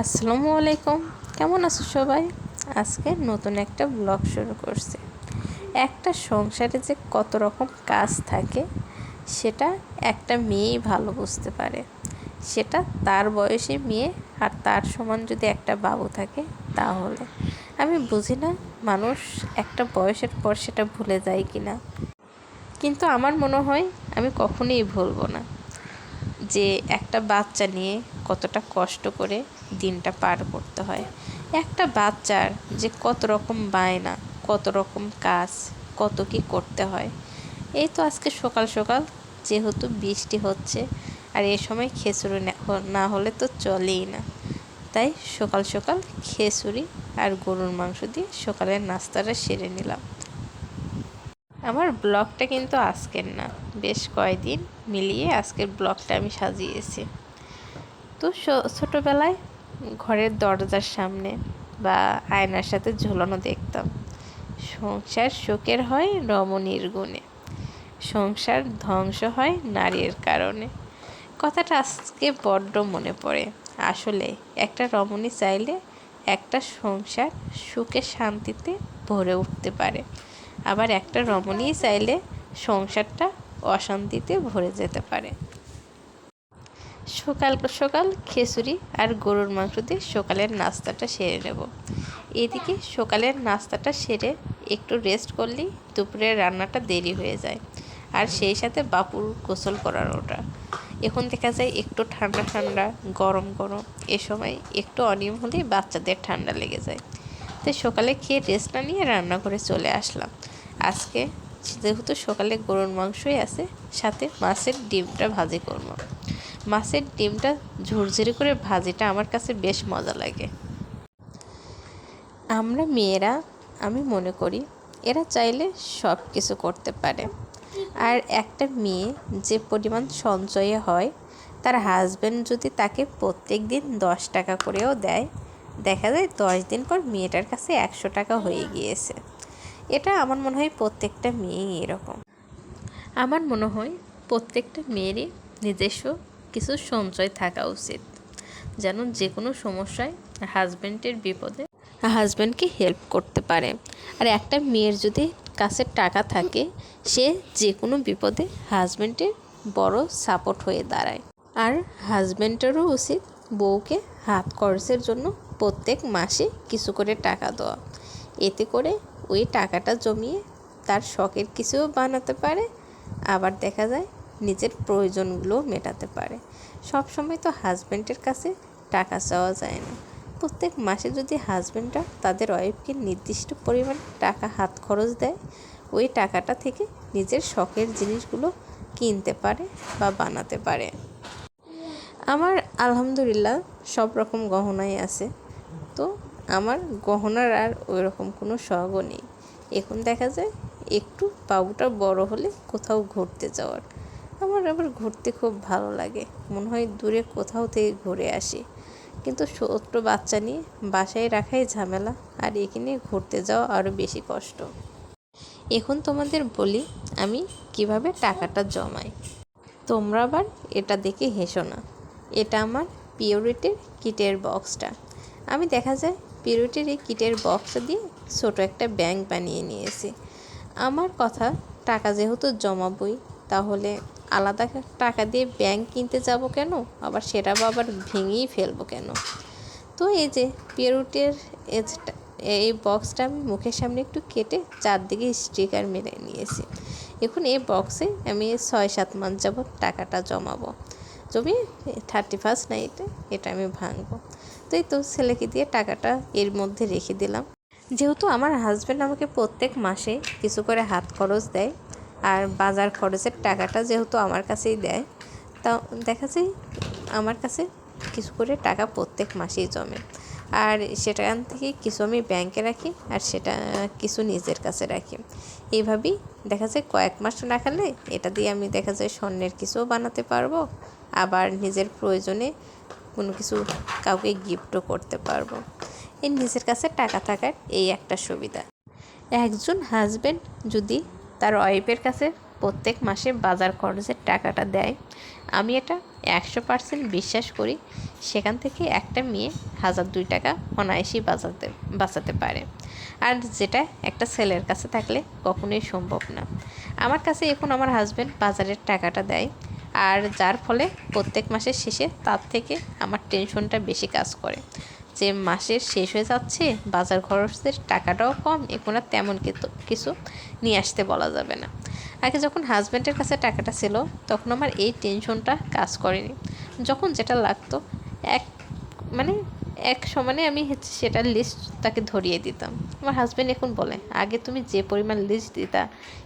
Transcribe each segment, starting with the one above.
আসসালামু আলাইকুম। কেমন আছো সবাই? আজকে নতুন একটা ব্লগ শুরু করছি। একটা সংসারে যে কত রকম কাজ থাকে, সেটা একটা মেয়েই ভালো বুঝতে পারে। সেটা তার বয়সী মেয়ে আর তার সমান যদি একটা বাবু থাকে, তাহলে। আমি বুঝি না মানুষ একটা বয়সের পর সেটা ভুলে যায় কি না কিন্তু আমার মনে হয় আমি কখনোই ভুলবো না। যে একটা বাচ্চা নিয়ে কতটা কষ্ট করে দিনটা পার করতে হয়। একটা বাচ্চার যে কত রকম বায়না, কত রকম কাজ, কত কি করতে হয়, এই তো আজকে সকাল সকাল যেহেতু বৃষ্টি হচ্ছে, আর এ সময় খেচুড়ি না হলে তো চলেই না। তাই সকাল সকাল খেচুড়ি আর গরুর মাংস দিয়ে সকালের নাস্তাটা সেরে নিলাম। আমার ব্লগটা কিন্তু আজকের না, বেশ কয়েকদিন মিলিয়ে আজকের ব্লগটা আমি সাজিয়েছি। তো ছোটোবেলায় ঘরের দরজার সামনে বা আয়নার সাথে ঝুলানো দেখতাম। সংসার শোকের হয় রমণীর গুণে। সংসার ধ্বংস হয় নারীর কারণে। কথাটা আজকে বড্ড মনে পড়ে। আসলে একটা রমণী চাইলে একটা সংসার সুখে শান্তিতে ভরে উঠতে পারে। আবার একটা রমণী চাইলে সংসারটা অশান্তিতে ভরে যেতে পারে। সকাল সকাল খিচুড়ি আর গরুর মাংস দিয়ে সকালের নাস্তাটা সেরে নেব। এদিকে সকালের নাস্তাটা সেরে একটু রেস্ট করলেই দুপুরের রান্নাটা দেরি হয়ে যায়। আর সেই সাথে বাপুর গোসল করানোটা এখন দেখা যায় একটু ঠান্ডা ঠান্ডা, গরম গরম, এ সময় একটু অনিয়ম হলেই বাচ্চাদের ঠান্ডা লেগে যায়। তাই সকালে খেয়ে রেস্ট না নিয়ে রান্নাঘরে চলে আসলাম। আজকে যেহেতু সকালে গরুর মাংসই আছে, সাথে মাছের ডিমটা ভাজি করব। মাছের ডিমটা ঝুরঝুরি করে ভাজিটা আমার কাছে বেশ মজা লাগে। আমরা মেয়েরা, আমি মনে করি, এরা চাইলে সব কিছু করতে পারে। আর একটা মেয়ে যে পরিমাণ সঞ্চয়ে হয়, তার হাজব্যান্ড যদি তাকে প্রত্যেক দিন দশ টাকা করেও দেয়, দেখা যায় দশ দিন পর মেয়েটার কাছে একশো টাকা হয়ে গিয়েছে। এটা আমার মনে হয় প্রত্যেকটা মেয়েই এরকম। আমার মনে হয় প্রত্যেকটা মেয়েরই নিজস্ব কিছু সঞ্চয় থাকা উচিত। যেন যে কোনো সমস্যায় হাজব্যান্ডের বিপদে হাজব্যান্ডকে হেল্প করতে পারে। আর একটা মেয়ের যদি কাছে টাকা থাকে, সে যে কোনো বিপদে হাজব্যান্ডের বড় সাপোর্ট হয়ে দাঁড়ায়। আর হাজব্যান্ডেরও উচিত বউকে হাত খরচের জন্য প্রত্যেক মাসে কিছু করে টাকা দেওয়া। এতে করে ওই টাকাটা জমিয়ে তার শখের কিছুও বানাতে পারে। আবার দেখা যায় নিজের প্রয়োজনগুলো মেটাতে পারে। সব সময় তো হাজব্যান্ডের কাছে টাকা চাওয়া যায় না। প্রত্যেক মাসে যদি হাজব্যান্ডরা তাদের ওয়াইফকে নির্দিষ্ট পরিমাণ টাকা হাত খরচ দেয়, ওই টাকাটা থেকে নিজের শখের জিনিসগুলো কিনতে পারে বা বানাতে পারে। আমার আলহামদুলিল্লাহ সব রকম গহনাই আছে। তো আমার গহনার আর ওই রকম কোনো শখও নেই। এখন দেখা যায় একটু বাবুটা বড় হলে কোথাও ঘুরতে যাওয়ার। আমার আবার ঘুরতে খুব ভালো লাগে। মনে হয় দূরে কোথাও থেকে ঘুরে আসি। কিন্তু ছোট্ট বাচ্চা নিয়ে বাসায় রাখাই ঝামেলা, আর এখানে ঘুরতে যাওয়া আরও বেশি কষ্ট। এখন তোমাদের বলি, আমি কীভাবে টাকাটা জমাই। তোমরা আবার এটা দেখে হেসো না। এটা আমার পিওরিটির কিটের বক্সটা। আমি দেখা যায় পিওরিটির এই কিটের বক্সটা দিয়ে ছোটো একটা ব্যাংক বানিয়ে নিয়েছি। আমার কথা, টাকা যেহেতু জমাবই, তাহলে আলাদা টাকা দিয়ে ব্যাংক কিনতে যাব কেন? আবার সেটা আবার ভেঙেই ফেলব কেন? তো এই যে পেরুটের এজটা এই বক্সটা আমি মুখের সামনে একটু কেটে চারদিকে স্টিকার মেরে নিয়েছি। এখন এই বক্সে আমি ছয় সাত মাস যাব টাকাটা জমাবো। জমি থার্টি ফার্স্ট নাইটে এটা আমি ভাঙবো। তো এই তো ছেলেকে দিয়ে টাকাটা এর মধ্যে রেখে দিলাম। যেহেতু আমার হাজব্যান্ড আমাকে প্রত্যেক মাসে কিছু করে হাত খরচ দেয় আর বাজার খরচের টাকাটা যেহেতু আমার কাছেই দেয় তা দেখা যায় আমার কাছে কিছু করে টাকা প্রত্যেক মাসেই জমে। আর সেটান থেকে কিছু আমি ব্যাংকে রাখি আর সেটা কিছু নিজের কাছে রাখি। এইভাবেই দেখা যায় কয়েক মাস রাখালে এটা দিয়ে আমি দেখা যায় স্বর্ণের কিছুও বানাতে পারব, আবার নিজের প্রয়োজনে কোনো কিছু কাউকে গিফটও করতে পারব। এই নিজের কাছে টাকা থাকার এই একটা সুবিধা। একজন হাজব্যান্ড যদি তার ওয়াইফের কাছে প্রত্যেক মাসে বাজার খরচের টাকাটা দেয়। আমি এটা একশো পার্সেন্ট বিশ্বাস করি, সেখান থেকে একটা মেয়ে হাজার দুই টাকা অনায়াসেই বাঁচাতে বাঁচাতে পারে। আর যেটা একটা ছেলের কাছে থাকলে কখনোই সম্ভব না। আমার কাছে এখন আমার হাজব্যান্ড বাজারের টাকাটা দেয়, আর যার ফলে প্রত্যেক মাসের শেষে তার থেকে আমার টেনশনটা বেশি কাজ করে। যে মাসের শেষ হয়ে যাচ্ছে, বাজার খরচের টাকাটাও কম, এখন আর তেমন কিছু নিয়ে আসতে বলা যাবে না। আগে যখন হাজব্যান্ডের কাছে টাকাটা ছিল, তখন আমার এই টেনশনটা কাজ করেনি। যখন যেটা লাগতো, এক মানে এক সমানে আমি হচ্ছে সেটার লিস্ট তাকে ধরিয়ে দিতাম। আমার হাজব্যান্ড এখন বলে, আগে তুমি যে পরিমাণ লিস্ট দিতা,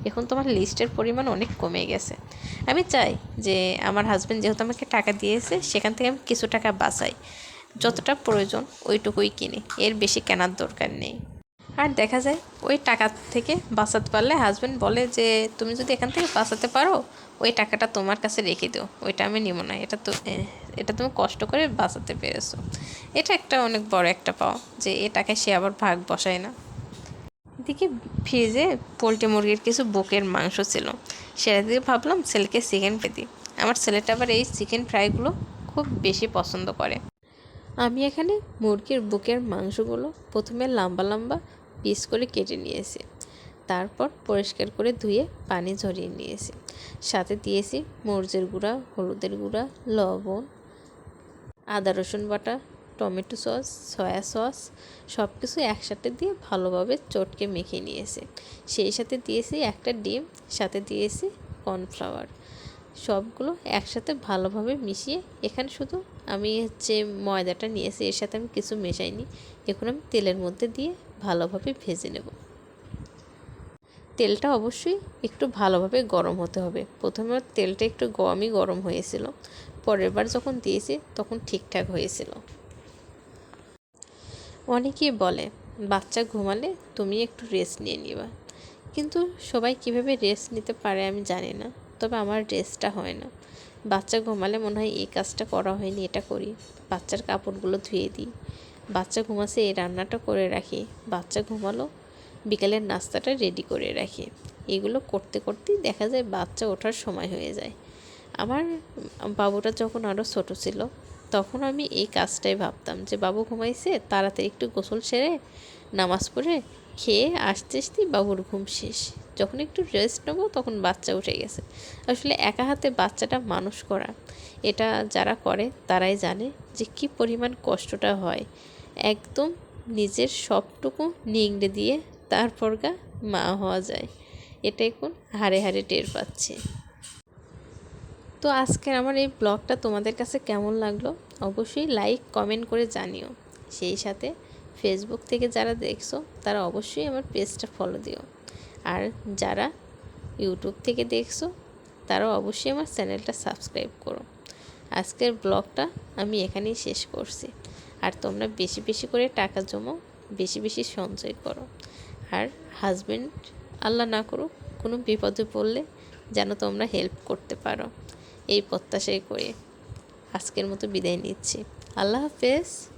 এখন তোমার লিস্টের পরিমাণ অনেক কমে গেছে। আমি চাই যে আমার হাজব্যান্ড যেহেতু আমাকে টাকা দিয়েছে, সেখান থেকে আমি কিছু টাকা বাঁচাই। যতটা প্রয়োজন ওইটুকুই কিনি। এর বেশি কেনার দরকার নেই। আর দেখা যায়, ওই টাকা থেকে বাঁচাতে পারলে হাজব্যান্ড বলে যে, তুমি যদি এখান থেকে বাঁচাতে পারো, ওই টাকাটা তোমার কাছে রেখে দিও। ওইটা আমি নিব না। এটা তো এটা তুমি কষ্ট করে বাঁচাতে পেরেছ। এটা একটা অনেক বড় একটা পাও যে, এ টাকায় সে আবার ভাগ বসায় না। এদিকে ফ্রিজে পোলট্রি মুরগির কিছু বুকের মাংস ছিল। সেটা দিয়ে ভাবলাম ছেলেকে চিকেন দিই। আমার ছেলেটা আবার এই চিকেন ফ্রাইগুলো খুব বেশি পছন্দ করে। আমি এখানে মুরগির বুকের মাংসগুলো প্রথমে লম্বা লম্বা পিস করে কেটে নিয়েছি। তারপর পরিষ্কার করে ধুয়ে পানি ঝরিয়ে নিয়েছি। সাথে দিয়েছি মরিচের গুঁড়া, হলুদের গুঁড়া, লবণ, আদা রসুন বাটা, টমেটো সস, সয়া সস সব কিছু একসাথে দিয়ে ভালোভাবে চটকে মেখে নিয়েছি। সেই সাথে দিয়েছি একটা ডিম, সাথে দিয়েছি কর্নফ্লাওয়ার। সবগুলো একসাথে ভালোভাবে মিশিয়ে, এখানে শুধু আমি হচ্ছে ময়দাটা নিয়েছি, এর সাথে আমি কিছু মেশাইনি। এখন আমি তেলের মধ্যে দিয়ে ভালোভাবে ভেজে নেব। তেলটা অবশ্যই একটু ভালোভাবে গরম হতে হবে। প্রথমে তেলটা একটু কমই গরম হয়েছিল, পরের বার যখন দিয়েছি তখন ঠিকঠাক হয়েছিল। অনেকেই বলে, বাচ্চা ঘুমালে তুমি একটু রেস্ট নিয়ে নিবা। কিন্তু সবাই কীভাবে রেস্ট নিতে পারে আমি জানি না। তবে আমার ড্রেসটা হয় না। বাচ্চা ঘুমালে মনে হয় এই কাজটা করা হয়নি, এটা করি। বাচ্চার কাপড়গুলো ধুয়ে দিই। বাচ্চা ঘুমাচ্ছে এই রান্নাটা করে রাখি। বাচ্চা ঘুমালো, বিকালের নাস্তাটা রেডি করে রাখি। এগুলো করতে করতেই দেখা যায় বাচ্চা ওঠার সময় হয়ে যায়। আমার বাবুটা যখন আরও ছোটো ছিল, তখন আমি এই কাজটাই ভাবতাম যে, বাবু ঘুমাইছে, তাড়াতাড়ি একটু গোসল সেরে, নামাজ পড়ে, খেয়ে আসতে আসতেই বাবুর ঘুম শেষ। যখন একটু রেস্ট নেব তখন বাচ্চা উঠে গেছে। আসলে একা হাতে বাচ্চাটা মানুষ করা, এটা যারা করে তারাই জানে যে কী পরিমাণ কষ্টটা হয়। একদম নিজের সবটুকু নিংড়ে দিয়ে তারপর গা মা হওয়া যায়। এটা এখন হাড়ে হাড়ে টের পাচ্ছে। তো আজকের আমার এই ব্লগটা তোমাদের কাছে কেমন লাগল? অবশ্যই লাইক কমেন্ট করে জানিও। সেই সাথে ফেসবুক থেকে যারা দেখছ তারা অবশ্যই আমার পেজটা ফলো দিও। আর যারা ইউটিউব থেকে দেখছ তারা অবশ্যই আমার চ্যানেলটা সাবস্ক্রাইব করো। আজকের ব্লগটা আমি এখানেই শেষ করছি। আর তোমরা বেশি বেশি করে টাকা জমাও, বেশি বেশি সঞ্চয় করো। আর হাজব্যান্ড আল্লাহ না করুক, কোনো বিপদে পড়লে যেন তোমরা হেল্প করতে পারো। এই প্রত্যাশাই করে। আজকের মতো বিদায় নিচ্ছি। আল্লাহ হাফেজ।